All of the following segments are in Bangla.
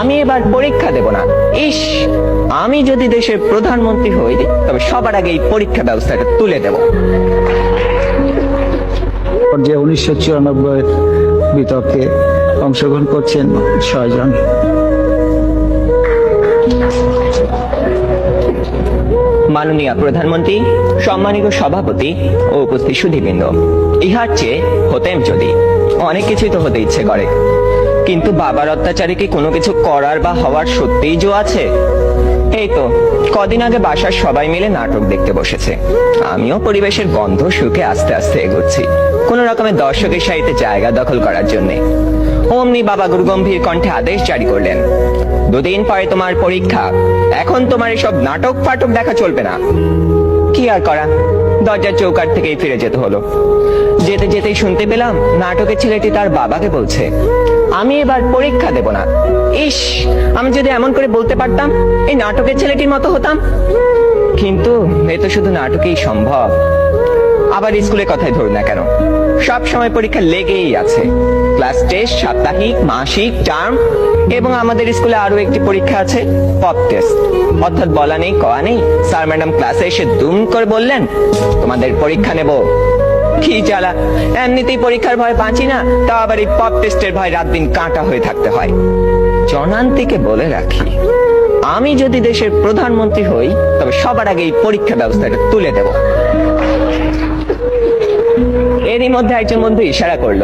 আমি এবার পরীক্ষা দেব না। ইস আমি যদি দেশের প্রধানমন্ত্রী হই তবে সবার আগে এই পরীক্ষা ব্যবস্থাটা তুলে দেব। যে উনিশশো চুরানব্বই বিতর্কে অংশগ্রহণ করছেন ছয়জন। মাননীয় প্রধানমন্ত্রী সম্মানিত সভাপতি ও উপস্থিত সুধীবৃন্দ ইহার চেয়ে হতেম যদি। অনেক কিছুই তো হতে ইচ্ছে করে। কিন্তু বাবার অত্যাচারে কি কোনো কিছু করার বা হওয়ার সত্যিই জো আছে? এই তো, কদিন আগে বাসার সবাই মিলে নাটক দেখতে বসেছে। আমিও পরিবেশের গন্ধ শুকে আস্তে আস্তে এগোচ্ছি। কোন রকমের দর্শকের সাহিত্যে জায়গা দখল করার জন্যে। অমনি বাবা গুরু গম্ভীর কণ্ঠে আদেশ জারি করলেন, দুদিন পরে তোমার পরীক্ষা। এখন তোমার এসব নাটক ফাটক দেখা চলবে না। কি আর করা? দরজার চৌকাট থেকেই ফিরে যেতে হলো। যেতে যেতেই শুনতে পেলাম নাটকের ছেলেটি তার বাবাকে বলছে, আমি এবার পরীক্ষা দেব না। ইস, আমি যদি এমন করে বলতে পারতাম, এই নাটকের ছেলেটির মতো হতাম। কিন্তু এ তো শুধু নাটকেই সম্ভব। আবার স্কুলের কথাই ধরুন না কেন। সব সময় পরীক্ষা লেগেই আছে। ক্লাস টেস্ট সাপ্তাহিক, মাসিক টার্ম এবং আমাদের স্কুলে আরও একটি পরীক্ষা আছে পপ টেস্ট অর্থাৎ বলা নেই কয়া নেই। স্যার ম্যাডাম ক্লাসে এসে দুম করে বললেন, তোমাদের পরীক্ষা নেব। কি জ্বালা? এমনিতেই পরীক্ষার ভয় বাঁচি না, তাও আবার এই পপ টেস্টের ভয় রাত দিন কাঁটা হয়ে থাকতে হয়। জনান্তিকে বলে রাখি, আমি যদি দেশের প্রধানমন্ত্রী হই, তবে সবার আগে এই পরীক্ষা ব্যবস্থাটা তুলে দেব। এরই মধ্যে একজন বন্ধু ইশারা করল।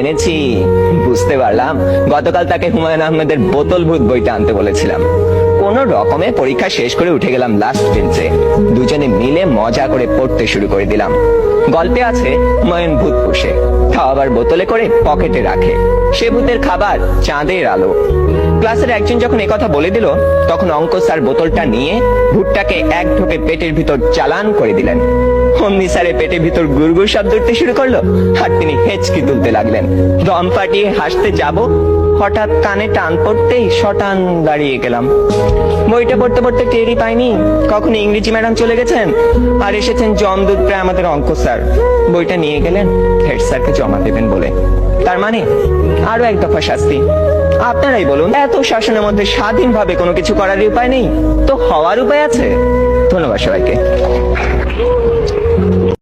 এনেছি, বুঝতে পারলাম। গতকাল তাকে হুমায়ুন আহমেদের বোতল ভূত বইটা আনতে বলেছিলাম। কোন রকমে পরীক্ষা শেষ করে উঠে গেলাম লাস্ট বেঞ্চে দুজনে মিলে মজা করে পড়তে শুরু করে দিলাম। গল্পে আছে হুমায়ুন ভূত পোষে। আবার বোতলে করে পকেটে রাখে। সে ভূতের খাবার চাঁদের আলো। ক্লাসের একজন যখন কথা বলে দিল, তখন অঙ্ক স্যার বোতলটা নিয়ে ভুট্টাকে এক ঢোকে পেটের ভিতর চালান করে দিলেন। অমনি স্যারের পেটের ভিতর গুড়গুড় শব্দ উঠতে শুরু করল, আর তিনি হেঁচকি তুলতে লাগলেন। দম ফাটিয়ে হাসতে যাব হঠাৎ কানে টান পড়তেই শটান দাঁড়িয়ে গেলাম। বইটা পড়তে পড়তে টেরই পাইনি। কখন ইংরেজি ম্যাডাম চলে গেছেন? আর এসেছেন জমদূত প্রায় আমাদের অঙ্ক স্যার। বইটা নিয়ে গেলেন, হেড স্যারকে জমা দেবেন বলে। তার মানে আরও এক দফা শাস্তি। আপনারাই বলুন, এত শাসনের মধ্যে স্বাধীনভাবে কোনো কিছু করার উপায় নেই? তো হওয়ার উপায় আছে। ধন্যবাদ সবাইকে।